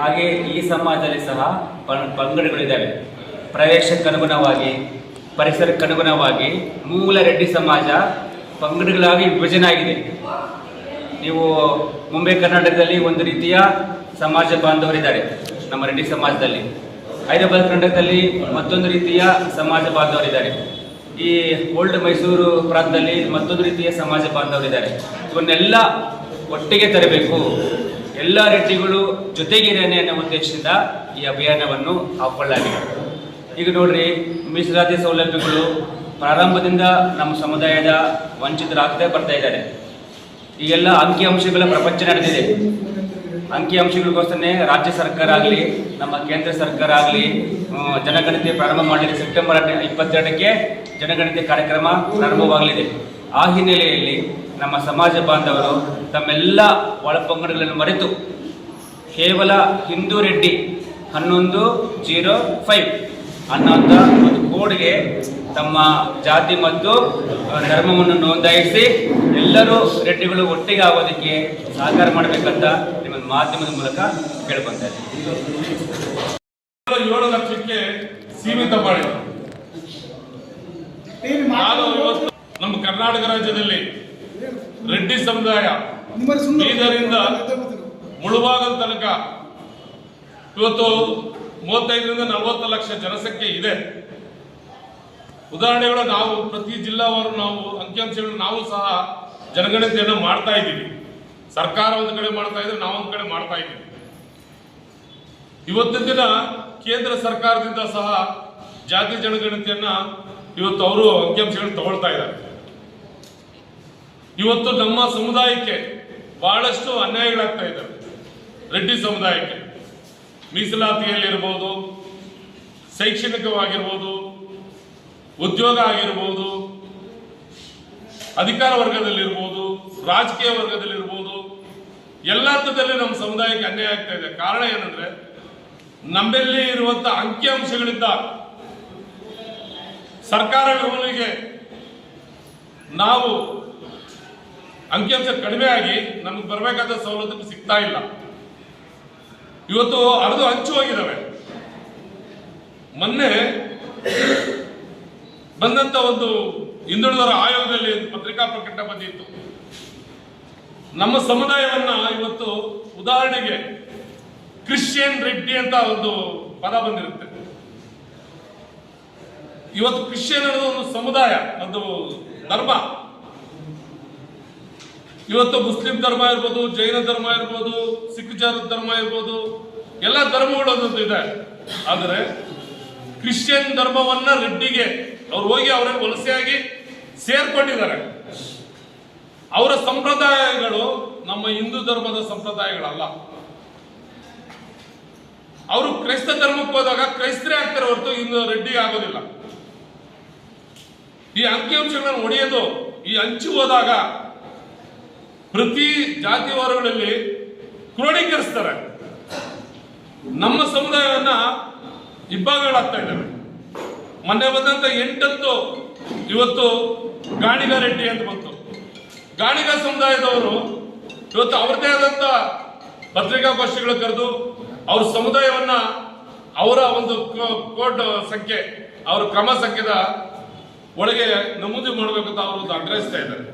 ಹಾಗೆ ಈ ಸಮಾಜದಲ್ಲಿ ಸಹ ಪಂಗಡಗಳಿದ್ದಾವೆ. ಪ್ರವೇಶಕ್ಕನುಗುಣವಾಗಿ, ಪರಿಸರಕ್ಕನುಗುಣವಾಗಿ ಮೂಲ ರೆಡ್ಡಿ ಸಮಾಜ ಪಂಗಡಗಳಾಗಿ ವಿಭಜನೆ ಆಗಿದೆ. ನೀವು ಮುಂಬೈ ಕರ್ನಾಟಕದಲ್ಲಿ ಒಂದು ರೀತಿಯ ಸಮಾಜ ಬಾಂಧವರಿದ್ದಾರೆ ನಮ್ಮ ರೆಡ್ಡಿ ಸಮಾಜದಲ್ಲಿ. ಹೈದರಾಬಾದ್ ಕರ್ನಾಟಕದಲ್ಲಿ ಮತ್ತೊಂದು ರೀತಿಯ ಸಮಾಜ ಬಾಂಧವರಿದ್ದಾರೆ. ಈ ಓಲ್ಡ್ ಮೈಸೂರು ಪ್ರಾಂತದಲ್ಲಿ ಮತ್ತೊಂದು ರೀತಿಯ ಸಮಾಜ ಬಾಂಧವರಿದ್ದಾರೆ. ಇವನ್ನೆಲ್ಲ ಒಟ್ಟಿಗೆ ತರಬೇಕು. ಎಲ್ಲ ರೆಡ್ಡಿಗಳು ಜೊತೆಗಿರೇನೆ ಅನ್ನೋ ಉದ್ದೇಶದಿಂದ ಈ ಅಭಿಯಾನವನ್ನು ಹಾಕೊಳ್ಳಲಾಗಿದೆ ಈಗ ನೋಡ್ರಿ, ಮೀಸಲಾತಿ ಸೌಲಭ್ಯಗಳು ಪ್ರಾರಂಭದಿಂದ ನಮ್ಮ ಸಮುದಾಯದ ವಂಚಿತರಾಗದೆ ಬರ್ತಾ ಇದ್ದಾರೆ. ಈಗೆಲ್ಲ ಅಂಕಿಅಂಶಗಳ ಪ್ರಪಂಚ ನಡೆದಿದೆ. ಅಂಕಿಅಂಶಗಳಿಗೋಸ್ಕರನೇ ರಾಜ್ಯ ಸರ್ಕಾರ ಆಗಲಿ, ನಮ್ಮ ಕೇಂದ್ರ ಸರ್ಕಾರ ಆಗಲಿ ಜನಗಣತಿ ಪ್ರಾರಂಭ ಮಾಡಲಿದೆ. ಸೆಪ್ಟೆಂಬರ್ ಇಪ್ಪತ್ತೆರಡಕ್ಕೆ ಜನಗಣತಿ ಕಾರ್ಯಕ್ರಮ ಪ್ರಾರಂಭವಾಗಲಿದೆ. ಆ ಹಿನ್ನೆಲೆಯಲ್ಲಿ ನಮ್ಮ ಸಮಾಜ ಬಾಂಧವರು ತಮ್ಮೆಲ್ಲ ಒಳಪಂಗಡಗಳನ್ನು ಮರೆತು ಕೇವಲ ಹಿಂದೂ ರೆಡ್ಡಿ ಹನ್ನೊಂದು ಜೀರೋ ಫೈವ್ ಅನ್ನೋಂಥ ಒಂದು ಕೋಡ್ಗೆ ತಮ್ಮ ಜಾತಿ ಮತ್ತು ಧರ್ಮವನ್ನು ನೋಂದಾಯಿಸಿ ಎಲ್ಲರೂ ರೆಡ್ಡಿಗಳು ಒಟ್ಟಿಗೆ ಆಗೋದಕ್ಕೆ ಸಹಕಾರ ಮಾಡಬೇಕಂತ ನಿಮ್ಮ ಮಾಧ್ಯಮದ ಮೂಲಕ ಕೇಳ್ಕೊಂತಾರೆ ಏಳು ಲಕ್ಷಕ್ಕೆ ಸೀಮಿತ ಮಾಡಿ ನಾನು ಇವತ್ತು ನಮ್ಮ ಕರ್ನಾಟಕ ರಾಜ್ಯದಲ್ಲಿ ರೆಡ್ಡಿ ಸಮುದಾಯ ಇದರಿಂದ ಮುಳುಬಾಗಲ್ ತನಕ ಇವತ್ತು ಮೂವತ್ತೈದರಿಂದ ನಲವತ್ತು ಲಕ್ಷ ಜನಸಂಖ್ಯೆ ಇದೆ. ಉದಾಹರಣೆಗಳು ನಾವು ಪ್ರತಿ ಜಿಲ್ಲಾವಾರು ನಾವು ಅಂಕಿಅಂಶಗಳು ನಾವು ಸಹ ಜನಗಣತಿಯನ್ನು ಮಾಡ್ತಾ ಇದ್ದೀವಿ. ಸರ್ಕಾರ ಒಂದು ಕಡೆ ಮಾಡ್ತಾ ಇದ್ರೆ ನಾವು ಒಂದು ಕಡೆ ಮಾಡ್ತಾ ಇದ್ದೀವಿ. ಇವತ್ತಿನ ದಿನ ಕೇಂದ್ರ ಸರ್ಕಾರದಿಂದ ಸಹ ಜಾತಿ ಜನಗಣತಿಯನ್ನ ಇವತ್ತು ಅವರು ಅಂಕಿಅಂಶಗಳನ್ನು ತಗೊಳ್ತಾ ಇದ್ದಾರೆ. ಇವತ್ತು ನಮ್ಮ ಸಮುದಾಯಕ್ಕೆ ಬಹಳಷ್ಟು ಅನ್ಯಾಯಗಳಾಗ್ತಾ ಇದ್ದಾವೆ. ರೆಡ್ಡಿ ಸಮುದಾಯಕ್ಕೆ. ಮೀಸಲಾತಿಯಲ್ಲಿರ್ಬೋದು, ಶೈಕ್ಷಣಿಕವಾಗಿರ್ಬೋದು, ಉದ್ಯೋಗ ಆಗಿರ್ಬೋದು, ಅಧಿಕಾರ ವರ್ಗದಲ್ಲಿರ್ಬೋದು, ರಾಜಕೀಯ ವರ್ಗದಲ್ಲಿರ್ಬೋದು ಎಲ್ಲ ಹಂತದಲ್ಲಿ ನಮ್ಮ ಸಮುದಾಯಕ್ಕೆ ಅನ್ಯಾಯ ಆಗ್ತಾ ಇದೆ. ಕಾರಣ ಏನಂದ್ರೆ, ನಮ್ಮಲ್ಲಿ ಇರುವಂತಹ ಅಂಕಿಅಂಶಗಳಿಂದ ಸರ್ಕಾರಗಳಿಗೆ ನಾವು ಅಂಕಿಅಂಶ ಕಡಿಮೆ ಆಗಿ ನಮ್ಗೆ ಬರಬೇಕಾದ ಸವಲತ್ತು ಸಿಗ್ತಾ ಇಲ್ಲ. ಇವತ್ತು ಅರ್ಧ ಹಂಚು ಹೋಗಿದ್ದಾವೆ ಮೊನ್ನೆ ಬಂದಂತ ಒಂದು ಹಿಂದುಳಿದವರ ಆಯೋಗದಲ್ಲಿ ಪತ್ರಿಕಾ ಪ್ರಕಟಣೆ ಬಂದಿತ್ತು. ನಮ್ಮ ಸಮುದಾಯವನ್ನ ಇವತ್ತು ಉದಾಹರಣೆಗೆ ಕ್ರಿಶ್ಚಿಯನ್ ರೆಡ್ಡಿ ಅಂತ ಒಂದು ಪದ ಬಂದಿರುತ್ತೆ. ಇವತ್ತು ಕ್ರಿಶ್ಚಿಯನ್ ಅನ್ನೋದು ಒಂದು ಸಮುದಾಯ, ಒಂದು ಧರ್ಮ. ಇವತ್ತು ಮುಸ್ಲಿಂ ಧರ್ಮ ಇರ್ಬೋದು, ಜೈನ ಧರ್ಮ ಇರ್ಬೋದು, ಸಿಖ್ ಜಾತ ಧರ್ಮ ಇರ್ಬೋದು, ಎಲ್ಲ ಧರ್ಮಗಳು ಅನ್ನೋದು ಇದೆ. ಆದರೆ ಕ್ರಿಶ್ಚಿಯನ್ ಧರ್ಮವನ್ನ ರೆಡ್ಡಿಗೆ ಅವ್ರು ಹೋಗಿ ಅವರೇ ವಲಸೆಯಾಗಿ ಸೇರ್ಕೊಂಡಿದ್ದಾರೆ. ಅವರ ಸಂಪ್ರದಾಯಗಳು ನಮ್ಮ ಹಿಂದೂ ಧರ್ಮದ ಸಂಪ್ರದಾಯಗಳಲ್ಲ. ಅವರು ಕ್ರೈಸ್ತ ಧರ್ಮಕ್ಕೆ ಹೋದಾಗ ಕ್ರೈಸ್ತರೇ ಆಗ್ತಾರೆ ಹೊರತು ಇನ್ನು ರೆಡ್ಡಿ ಆಗೋದಿಲ್ಲ. ಈ ಅಂಕಿಅಂಶಗಳನ್ನು ಹೊಡೆಯೋದು ಈ ಹಂಚಿ ಹೋದಾಗ ಪ್ರತಿ ಜಾತಿ ವರ್ಗಗಳಲ್ಲಿ ಕ್ರೋಢೀಕರಿಸ್ತಾರೆ. ನಮ್ಮ ಸಮುದಾಯವನ್ನ ಇಬ್ಬಾಗಗಳಾಗ್ತಾ ಇದ್ದಾವೆ ಮೊನ್ನೆ ಬಂದಂತ ಎಂಟತ್ತು ಇವತ್ತು ಗಾಣಿಗ ರೆಡ್ಡಿ ಅಂತ ಬಂತು. ಗಾಣಿಗ ಸಮುದಾಯದವರು ಇವತ್ತು ಅವ್ರದೇ ಆದಂತ ಪತ್ರಿಕಾಗೋಷ್ಠಿಗಳು ಕರೆದು ಅವ್ರ ಸಮುದಾಯವನ್ನ ಅವರ ಒಂದು ಕೋಟ್ ಸಂಖ್ಯೆ, ಅವರ ಕ್ರಮ ಸಂಖ್ಯೆದ ಒಳಗೆ ನಮೂದು ಮಾಡಬೇಕು ಅಂತ ಅವರು ಆಗ್ರಹಿಸ್ತಾ ಇದ್ದಾರೆ.